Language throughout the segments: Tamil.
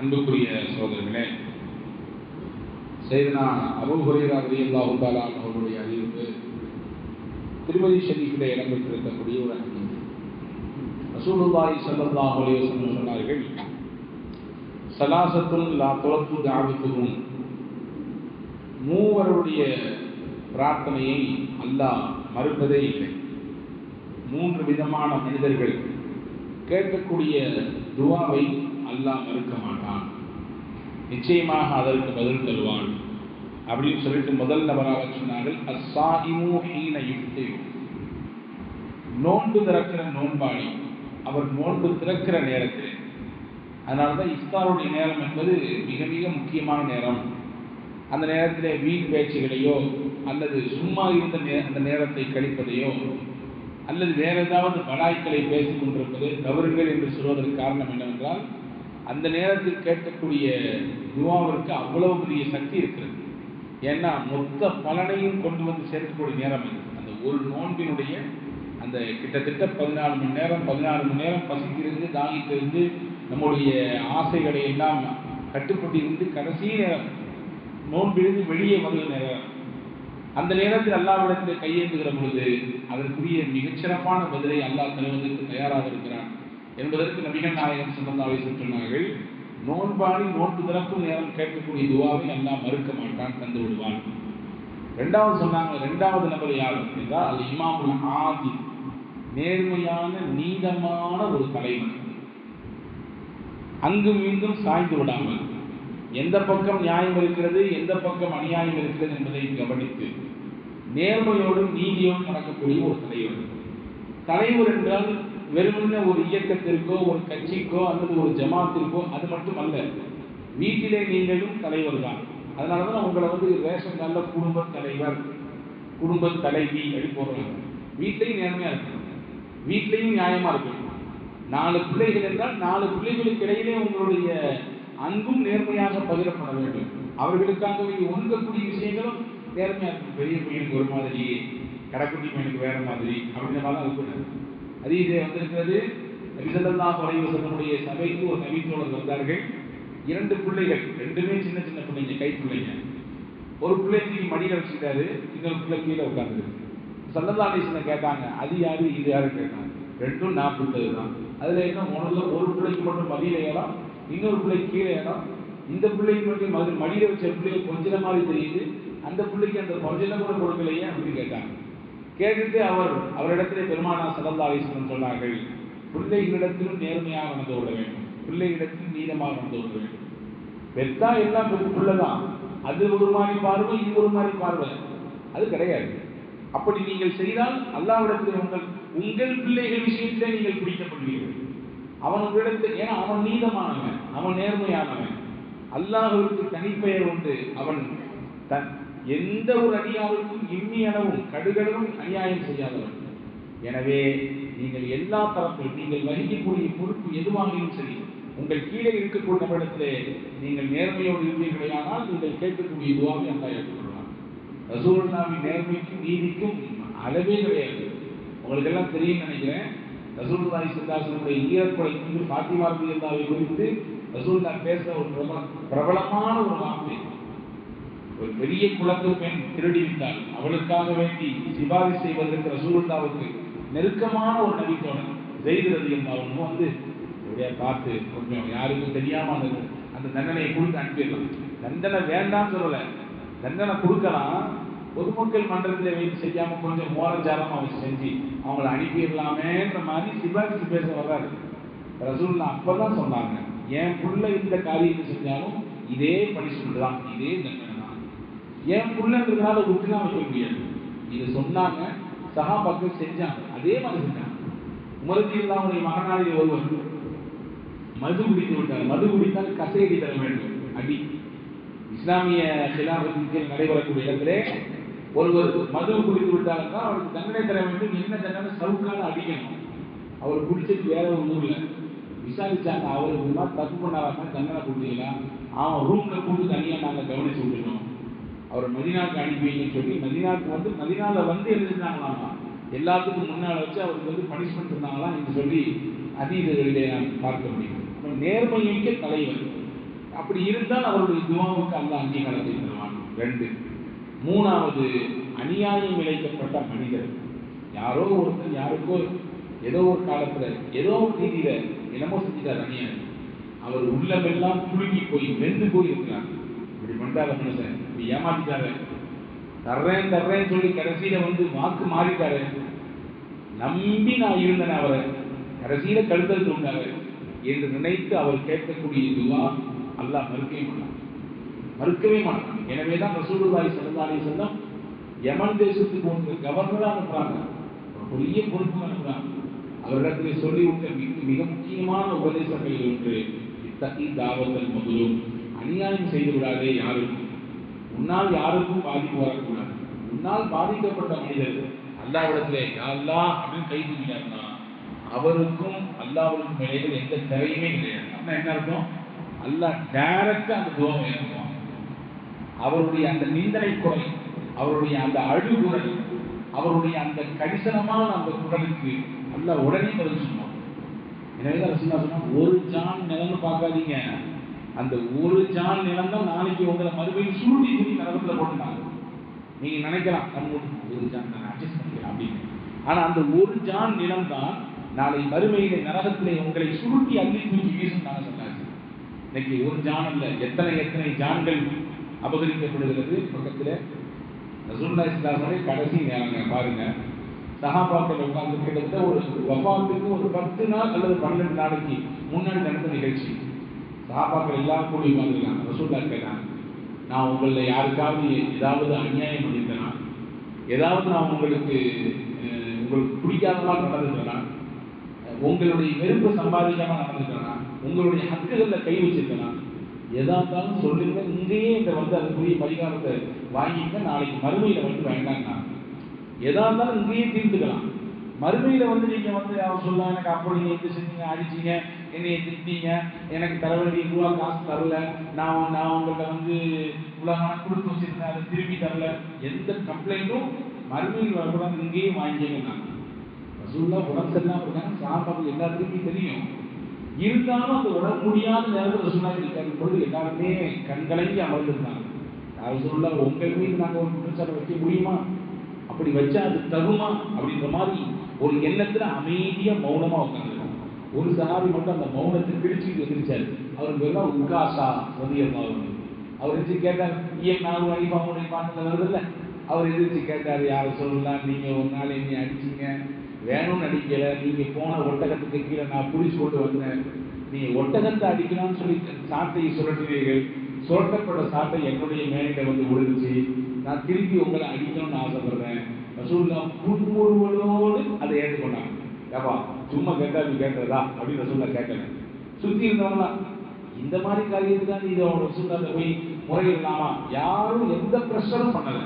அன்புக்குரிய சோதரர்களே செய்தனா அபு ஹுரைரா ரலியல்லாஹு தஆலா அவர்களுடைய அறிவிப்பு திருமதி ஷரீஃபிலே இடம்பெற்றிருக்கக்கூடிய ஒரு அறிவிப்பு. ரசூலுல்லாஹி ஸல்லல்லாஹு அலைஹி வஸல்லம் சொன்னார்கள் சலாசத்துல் லா துலப்பு தாவத்துகும். மூவருடைய பிரார்த்தனையை அல்லாஹ் மறுப்பதே இல்லை. மூன்று விதமான மனிதர்கள் கேட்கக்கூடிய துவாவை அல்லாஹ் மறுக்க மாட்டான். நிச்சயமாக அதற்கு பதில் தருவான். அப்படின்னு சொல்லிட்டு முதல் நபராக சொன்னார்கள் அஸ்ஸாயிமு ஹீன யுக்தி நோன்பு திறக்கிற நோன்பாளி அவர் நோன்பு திறக்கிற நேரத்தில். அதனால தான் இஃப்தாருடைய நேரம் என்பது மிக மிக முக்கியமான நேரம். அந்த நேரத்தில் வீண் பேச்சுகளையோ அல்லது சும்மா இருந்த நே அந்த நேரத்தை கழிப்பதையோ அல்லது வேற ஏதாவது பலாய்களை பேசிக் கொண்டிருப்பது தவறுகள் என்று சொல்வதற்கு காரணம் என்னவென்றால் அந்த நேரத்தில் கேட்கக்கூடிய துவாவிற்கு அவ்வளவு பெரிய சக்தி இருக்கிறது. ஏன்னா மொத்த பலனையும் கொண்டு வந்து சேர்க்கக்கூடிய நேரம் இது. அந்த ஒரு நோன்பினுடைய அந்த கிட்டத்தட்ட பதினாலு மணி நேரம் பதினாலு மணி நேரம் பசித்திருந்து தாகித்திருந்து நம்முடைய ஆசைகளை எல்லாம் கட்டுப்பட்டு இருந்து கடைசி நேரம் நோன்பிலிருந்து வெளியே வந்த நேரம். அந்த நேரத்தில் அல்லாவிடத்தில் கையேந்துகிற பொழுது அதற்குரிய மிகச்சிறப்பான பதிலை அல்லாஹ் தருவதற்கு தயாராக இருக்கிறான். என்பதற்கு நபிகள் நாயகம் சொல்லந்தாவை சொன்னார்கள் நோன்பாளி நோன்பு திறக்கும் நேரம் கேட்கக்கூடிய துவாவை எல்லாம் மறுக்க மாட்டான் தந்து விடுவான் ரெண்டாவது சொன்னாங்க ரெண்டாவது நபர் யார் என்றால் அது இமாமுல் ஆதி நேர்மையான நீதமான ஒரு தலைவர். அங்கும் இங்கும் சாய்ந்து விடாமல் எந்த பக்கம் நியாயம் இருக்கிறது எந்த பக்கம் அநியாயம் இருக்கிறது என்பதை கவனித்து நேர்மையோடும் நீதியோடும் நடக்கக்கூடிய ஒரு தலைவர். தலைவர் என்றால் வெறுமனே ஒரு இயக்கத்திற்கோ ஒரு கட்சிக்கோ அல்லது ஒரு ஜமாத்திற்கோ அது மட்டும் அல்ல வீட்டிலே நீங்களும் தலைவர் தான் அதனால தான் உங்களை வந்து ரேஷன் கார்டில் குடும்ப தலைவர் குடும்ப தலைவி அப்படி போடுறாங்க. வீட்லையும் நேர்மையாக இருக்கணும். வீட்லையும் நியாயமாக இருக்கணும். நாலு பிள்ளைகள் என்றால் நாலு பிள்ளைகளுக்கு இடையிலே உங்களுடைய அன்பும் நேர்மையாக பகிரப்பட வேண்டும். அவர்களுக்காகவே ஒழுங்கக்கூடிய விஷயங்களும் நேர்மையாக இருக்கும் பெரிய பையனுக்கு ஒரு மாதிரி கடைக்குட்டி பையனுக்கு வேற மாதிரி அப்படின்ற மாதிரி இருக்கக்கூடாது அது இது வந்திருக்கிறது நபிசல்லா குறைவு சொல்லக்கூடிய சபைக்கு ஒரு நபித்தோழர் வந்தார்கள். இரண்டு பிள்ளைகள் ரெண்டுமே சின்ன சின்ன பிள்ளைங்க கை பிள்ளைங்க. ஒரு பிள்ளைக்கு மடியில் வச்சுக்கிட்டாரு இன்னொரு பிள்ளை கீழே உட்காந்துருக்கு நீசனை கேட்டாங்க அது யாரு இது யாரு கேட்டாங்க. ரெண்டும் நாற்பத்தது தான் அதுல என்ன முதல்ல ஒரு பிள்ளைக்கு மட்டும் மடியில இடம் இன்னொரு பிள்ளைக்கு கீழே இடம் இந்த பிள்ளைக்கு மட்டும் மது மடியில் வச்ச பிள்ளைக்கு கொஞ்சம் மாதிரி தெரியுது. அந்த பிள்ளைக்கு அந்த கொஞ்சம் கூட கொடுக்கலையே அப்படின்னு கேட்டாங்க. கேட்டுட்டு அவர் அவரிடத்திலே பெருமானா சல்லல்லாடேசன் சொன்னார்கள் பிள்ளைகளிடத்திலும் நேர்மையாக நடந்து கொள்ள வேண்டும். பிள்ளைகளிடத்திலும் நீளமாக நடந்து கொள்ள வேண்டும். பெத்தா எல்லாம் பிள்ளைதான். அது ஒரு மாதிரி பார்வை இது ஒரு மாதிரி பார்வை. அது கிடையாது. அப்படி நீங்கள் செய்தால் அல்லாவிடத்தில் உங்கள் உங்கள் பிள்ளைகள் விஷயத்திலே நீங்கள் பிடிக்கப்படுவீர்கள். அவன் உங்களிடத்தில் ஏன்னா அவன் நீதமானவன் அவன் நேர்மையானவன். அல்லாஹுக்கு தனிப்பெயர் உண்டு. அவன் தன் எந்த ஒரு அநியாயத்தும் இம்மி அளவும் கடுகளவும் அநியாயம் செய்யாதவர்கள் எனவே நீங்கள் எல்லா தரப்பில் நீங்கள் வகிக்கக்கூடிய பொறுப்பு எதுவாகியும் சரி உங்கள் கீழே இருக்கக்கூடிய நபரிடத்திலே நீங்கள் நேர்மையோடு இருந்தீர்களேயானால் நீங்கள் கேட்கக்கூடிய இதுவாக அந்த ஏற்றுக்கொள்ளலாம் ரசூல்லாவின் நேர்மைக்கும் நீதிக்கும் அளவே கிடையாது. உங்களுக்கு எல்லாம் தெரியும் நினைக்கிறேன் ரசூல்லாய் சித்தாசனுடைய ஈரப்படை மீது பாத்திமா ரலியல்லாவை குறித்து ரசூல்லா பேச ஒரு பிரபல பிரபலமான ஒரு வார்த்தை. ஒரு பெரிய குளத்து பெண் திருடிவிட்டாள். அவளுக்காக வேண்டி சிபாரி செய்வதற்கு ரசூலுல்லாவுக்கு நெருக்கமான ஒரு நபித்தோழன் ஜெயிது ரலியல்லாவும் வந்து எப்படியா பார்த்து கொஞ்சம் யாருக்கும் தெரியாம அந்த அந்த தண்டனையை கொடுத்து அனுப்பிடலாம் தண்டனை வேண்டாம்னு சொல்லல. தண்டனை கொடுக்கலாம். பொதுமக்கள் மன்றத்தில் வைத்து செய்யாம கொஞ்சம் மோரஞ்சாரம் அவர் செஞ்சு அவங்களை அனுப்பிடலாமேன்ற மாதிரி சிபாரிசு பேச வர்றாரு. ரசூல்லா அப்பதான் சொன்னாங்க என் புள்ள இந்த காரியத்தை செஞ்சாலும் இதே பனிஷ்மெண்ட் தான் இதே தண்டனை. என் புள்ளன்றதுனால விட்டுலாம் சொல்ல முடியாது. நீங்க சொன்னாங்க சகாபாக்கள் செஞ்சாங்க. அதே மாதிரி செஞ்சாங்க. உமரதி இல்லாவுடைய மகனாளில் ஒருவர் மது குடித்து விட்டார். மது குடித்தால் கசையடி தர வேண்டும். அடி. இஸ்லாமிய சிலாபத்தின் நடைபெறக்கூடிய இடத்திலே ஒருவர் மது குடித்து விட்டாங்கன்னா அவருக்கு தண்டனை தர வேண்டும். என்ன தண்டனை? சவுக்கால அடிக்கணும். அவர் குடிச்சது வேற ஒரு ஊர்ல விசாரிச்சாங்க. அவருக்கு தப்பு பண்ணாதான் தண்டனை கொடுத்தீங்களா அவன் ரூம்ல கூட்டு தனியா நாங்க கவனிச்சு விட்டுருக்கோம் அவரை மதினாவுக்கு அனுப்பிங்கன்னு சொல்லி மதினாவுக்கு வந்து மதினாவில் வந்து எழுதினாங்களாமா எல்லாத்துக்கும் முன்னால வச்சு அவருக்கு வந்து பனிஷ்மெண்ட் இருந்தாங்களா என்று சொல்லி அதீதங்களிலே நாம் பார்க்க முடியும். அப்போ நேர்மைமிக்க தலைவர். அப்படி இருந்தால் அவருடைய துவாவுக்கு அந்த அங்கீகாரத்தை தருவான். ரெண்டு. மூணாவது அநியாயம் இழைக்கப்பட்ட மனிதர். யாரோ ஒருத்தர் யாருக்கோ ஏதோ ஒரு காலத்துல ஏதோ ஒரு ரீதியில என்னமோ செஞ்சிட்டார் அநியாயம். அவர் உள்ளமெல்லாம் குலுங்கி போய் வெந்து போய் இருக்கிறார் இப்படி பண்றாரு மனுஷன். இப்படி ஏமாத்திட்டாரு. தர்றேன் தர்றேன்னு சொல்லி கடைசியில வந்து வாக்கு மாறிட்டாரு. நம்பி நான் இருந்தேன் அவரை. கடைசியில கழுத்தல் தூண்டாரு என்று நினைத்து அவர் கேட்கக்கூடிய துவா அல்லாஹ் மறுக்கவே மாட்டான். மறுக்கவே மாட்டான். எனவேதான் ரசூலுல்லாஹி ஸல்லல்லாஹு அலைஹி வஸல்லம் யமன் தேசத்துக்கு ஒன்று கவர்னரா அனுப்புறாங்க பெரிய பொறுப்பு அனுப்புறாங்க அவரிடத்தில் சொல்லிவிட்ட மிக மிக முக்கியமான உபதேசங்கள் ஒன்று இத்தகைய தாவத்தல் முதலும். அநியாயம் செய்து விடாதே யாருக்கும் உன்னால் யாருக்கும் பாதிப்பு வரக்கூடாது. உன்னால் பாதிக்கப்பட்ட மனிதர் அல்லாவிடத்திலே அல்லா அப்படின்னு கை தூக்கினார்னா அவருக்கும் அல்லாவுக்கும் இடையில எந்த தேவையுமே கிடையாது. அப்படின்னா என்ன இருக்கும் அல்லா டேரக்டா அந்த துவம் ஏற்றுவான் அவருடைய அந்த நிந்தனை குரல் அவருடைய அந்த அழுகுரல் அவருடைய அந்த கடிசனமான அந்த குரலுக்கு நல்லா உடனே பதில் சொன்னான் எனவே தான் ரசூலுல்லாஹ் ஒரு ஜான் நிலம்னு பார்க்காதீங்க. அந்த ஒரு ஜான் நிலம் தான் நாளைக்கு உங்களை மறுபடியும் சுருட்டி தூக்கி நரகத்துல போட்டுட்டாங்க நீங்க நினைக்கலாம் நம்ம ஒரு ஜான் நான் அட்ஜஸ்ட் பண்ணிக்கிறேன் அப்படின்னு. ஆனா அந்த ஒரு ஜான் நிலம் தான் நாளை மறுமையில நரகத்திலே உங்களை சுருட்டி அள்ளி தூக்கி வீசுனாங்க நாங்க இன்னைக்கு ஒரு ஜான் இல்ல எத்தனை எத்தனை ஜான்கள் அபகரிக்கப்படுகிறது பக்கத்துல? ரசூல்லா இஸ்லாமரை கடைசி நேரங்க பாருங்க. சகாபாக்கள் உட்கார்ந்து கிட்டத்தட்ட ஒரு வபாத்துக்கு ஒரு பத்து நாள் அல்லது பன்னெண்டு நாளைக்கு முன்னாடி நடந்த நிகழ்ச்சி. சஹாபாக்கள் எல்லாம் கூடி உட்காந்துருக்காங்க ரசூல்லா கேட்டாங்க. நான் உங்களில் யாருக்காவது ஏதாவது அநியாயம் பண்ணியிருக்கேனா ஏதாவது நான் உங்களுக்கு உங்களுக்கு பிடிக்காதமாக நடந்துக்கிறேனா உங்களுடைய வெறுப்பு சம்பாதிக்காம நடந்துக்கிறேனா உங்களுடைய ஹக்குகளில் கை வச்சிருக்கேனா? எதா இருந்தாலும் சொல்லுங்க. இங்கேயே இந்த வந்து அதுக்குரிய பரிகாரத்தை வாங்கிக்க நாளைக்கு மறுமையில வந்து வேண்டாங்கண்ணா எதா இருந்தாலும் இங்கேயே தீர்த்துக்கலாம். மறுமையில வந்து நீங்க வந்து அவர் சொல்ல எனக்கு அப்போ நீங்க இது செஞ்சீங்க? அடிச்சீங்க. என்னைய திட்டீங்க எனக்கு தலைவலி வேண்டிய காசு தரல. நான் நான் உங்கள்கிட்ட வந்து இவ்வளவு நான் கொடுத்து வச்சிருந்தேன். அதை திருப்பி தரல. எந்த கம்ப்ளைண்ட்டும் மறுமையில் வரக்கூடாது. இங்கேயே வாங்கிக்கிறாங்க நான். ரசூல்லா உடம்பு சரியில்லாம இருக்காங்க. சாப்பாடு எல்லாத்துக்குமே தெரியும். இருந்தாலும் அந்த உடம்பு முடியாத நேரத்தில் ரசூல்லா இருக்காரு பொழுது எல்லாருமே கண்கலங்கி அமர்ந்திருந்தாங்க. யார் சொல்ல உங்கள் மீது நாங்கள் ஒரு குற்றச்சாட்டை வைக்க முடியுமா? அப்படி வச்சா அது தகுமா? அப்படின்ற மாதிரி ஒரு எண்ணத்துல அமைதியா மௌனமா உட்காந்துருக்காங்க ஒரு சஹாபி மட்டும் அந்த மௌனத்தை பிடிச்சிட்டு வந்துருச்சாரு அவருக்கு பேர் தான் உக்காசா ரதியல்லாஹு அவர் எதிர்த்து கேட்டார் ஏன் நான் அடிப்பா உடைய பாட்டில் வருதுல்ல? அவர் எதிர்த்து கேட்டார் யாரை சொல்லலாம் நீங்க ஒரு நாள் என்னை அடிச்சீங்க. வேணும்னு அடிக்கல. நீங்க போன ஒட்டகத்துக்கு கீழே நான் புடிச்சு கொண்டு வந்தேன். நீ ஒட்டகத்தை அடிக்கலாம்னு சொல்லி சாட்டையை சுரட்டினீர்கள் சுரட்டப்பட்ட சாட்டை என்னுடைய மேலே வந்து விழுந்துச்சு. நான் திருப்பி உங்களை அடிக்கணும்னு ஆசைப்படுறேன். ரசூல்லா புன்முறுவலோடு அதை ஏற்றுக்கொண்டாங்க. ஏப்பா சும்மா கேட்டா நீ கேட்கறதா அப்படின்னு ரசூல்லா கேட்கல. சுத்தி இருந்தவங்களா இந்த மாதிரி காரியத்துக்கு தான் இது அவங்க ரசூல்லாட்ட போய் முறையிடலாமா? யாரும் எந்த பிரஷரும் பண்ணல.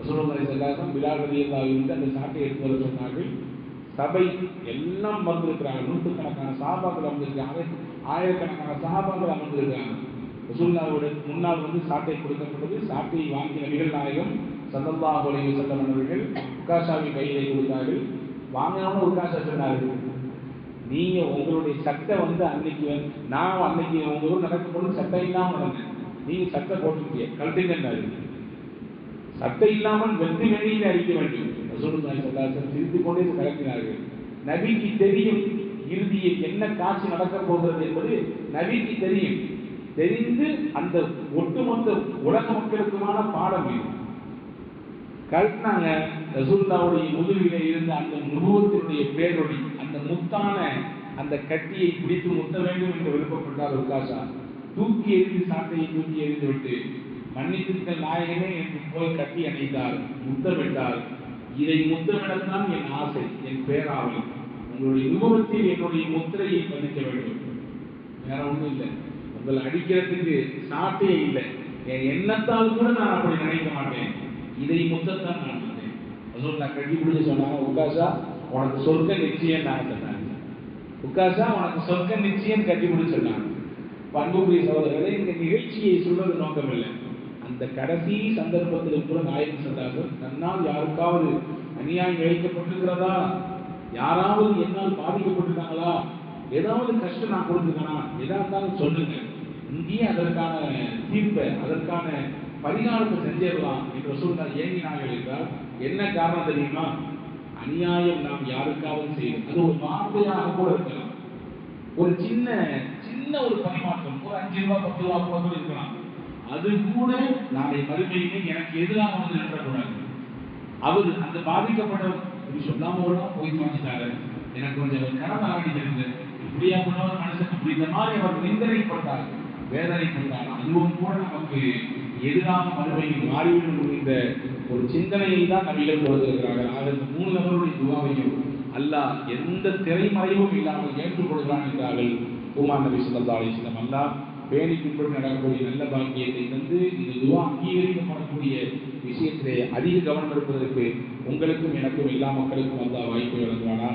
ரசூலுல்லாஹி ஸல்லல்லாஹு பிலால் ரலியல்லாஹு அன்ஹு அந்த சாட்டை எடுத்து வர சொன்னார்கள். சபை எல்லாம் வந்திருக்கிறாங்க நூற்றுக்கணக்கான சாபாக்கள் வந்திருக்காங்க ஆயிரக்கணக்கான சாபாக்கள் அமர்ந்திருக்காங்க ரசூல்லாவோட முன்னால் வந்து சாட்டை கொடுக்கப்பட்டது. சாட்டையை வாங்கிய நபிகள் நாயகம் சல்லல்லாஹு அலைஹி வஸல்லம் அவர்கள் உக்காஷாவை கையிலே கொடுத்தார்கள். வாங்கினவங்க உக்காஷா சொன்னார்கள். நீங்க உங்களுடைய சட்டை வந்து அன்னைக்கு நான் அன்னைக்கு உங்களோட நடக்கும் நடக்கும்போது சட்டை இல்லாமல் நடந்தேன். நீங்க சட்டை போட்டுருக்கீங்க கழட்டுங்கன்னாரு. சட்டை இல்லாமல் வெற்றி வெளியில் அடிக்க வேண்டும். ரசூலுல்லாஹி ஸல்லல்லாஹு அலைஹி கொண்டே கலக்கினார்கள் நபிக்கு தெரியும் இறுதியில் என்ன காட்சி நடக்கப் போகிறது என்பது நபிக்கு தெரியும். தெரிந்து அந்த ஒட்டுமொத்த உலக மக்களுக்குமான பாடம் இது. கல்னாங்க ரசூல்லாவுடைய முதுகில இருந்த அந்த நுபுவத்தினுடைய பேரொடி அந்த முத்தான அந்த கட்டியை பிடித்து முத்த வேண்டும் என்று விருப்பப்பட்டார் உக்காசா. தூக்கி எறிந்து சாட்டையை தூக்கி எறிந்து விட்டு மன்னித்திருக்க நாயகனே என்று போய் கட்டி அணைத்தார் முத்தமிட்டார். இதை முத்தமிடத்தான் என் ஆசை என் பேராவல். உங்களுடைய நுபவத்தில் என்னுடைய முத்திரையை பதிக்க வேண்டும். வேற ஒன்றும் இல்லை. உங்களை அடிக்கிறதுக்கு சாட்டையே இல்லை. என் எண்ணத்தால் கூட நான் அப்படி நினைக்க மாட்டேன். இதை முத்தத்தான் நான் சொன்னேன். நான் கட்டி பிடிச்சு சொன்னாங்க உக்காசா உனக்கு சொர்க்க நிச்சயம் நான் சொன்னாங்க உக்காசா உனக்கு சொர்க்க நிச்சயம் கட்டி பிடிச்சு சொன்னாங்க. பண்புக்குரிய சகோதரர்களை இந்த நிகழ்ச்சியை சொல்வது நோக்கமில்லை அந்த கடைசி சந்தர்ப்பத்தில் கூட நாயகம் சொன்னார்கள் தன்னால் யாருக்காவது அநியாயம் இழைக்கப்பட்டிருக்கிறதா? யாராவது என்னால் பாதிக்கப்பட்டிருக்காங்களா? ஏதாவது கஷ்டம் நான் கொடுத்துருக்கேனா? எதா இருந்தாலும் சொல்லுங்க. இங்கேயே அதற்கான தீர்ப்பை அதற்கான பரிகாரத்தை செஞ்சிடலாம் என்று சொன்னால் ஏங்கினார்கள் என்றால் என்ன காரணம் தெரியுமா? அநியாயம் நாம் யாருக்காவது செய்யும் அது ஒரு வார்த்தையாக கூட இருக்கலாம். ஒரு சின்ன சின்ன ஒரு பரிமாற்றம் ஒரு அஞ்சு ரூபா பத்து ரூபா கூட கூட இருக்கலாம். அது கூட நாளை மறுமையிலே எனக்கு எதிராக வந்து நின்றக்கூடாது. அவர் அந்த பாதிக்கப்பட்ட அப்படின்னு சொல்லாம கூட போய் வாங்கிட்டாரு எனக்கு கொஞ்சம் கடமை ஆரம்பிச்சிருக்கு இப்படியா பண்ணவர் மனுஷன் இப்படி இந்த மாதிரி அவர் நிந்தனைப்பட்டார் வேதனைப்பட்டார் அதுவும் கூட நமக்கு எதிராக மறுமையில் மாறிவிடும் இந்த ஒரு சிந்தனையை தான் நபிகள் கொடுத்திருக்கிறார்கள் ஆக இந்த மூணு நபருடைய துவாவையும் அல்லாஹ் எந்த திரைமறைவும் இல்லாமல் ஏற்றுக்கொள்கிறான் என்றார்கள் உமா நபி சொல்லா அலிஸ்லம் அல்லாஹ் பேணி பின்பற்றி நடக்கக்கூடிய நல்ல பாக்கியத்தை தந்து இந்த துவா அங்கீகரிக்கப்படக்கூடிய விஷயத்திலே அதிக கவனம் எடுப்பதற்கு உங்களுக்கும் எனக்கும் எல்லா மக்களுக்கும் அல்லாஹ் வாய்ப்பு வழங்குவானாக.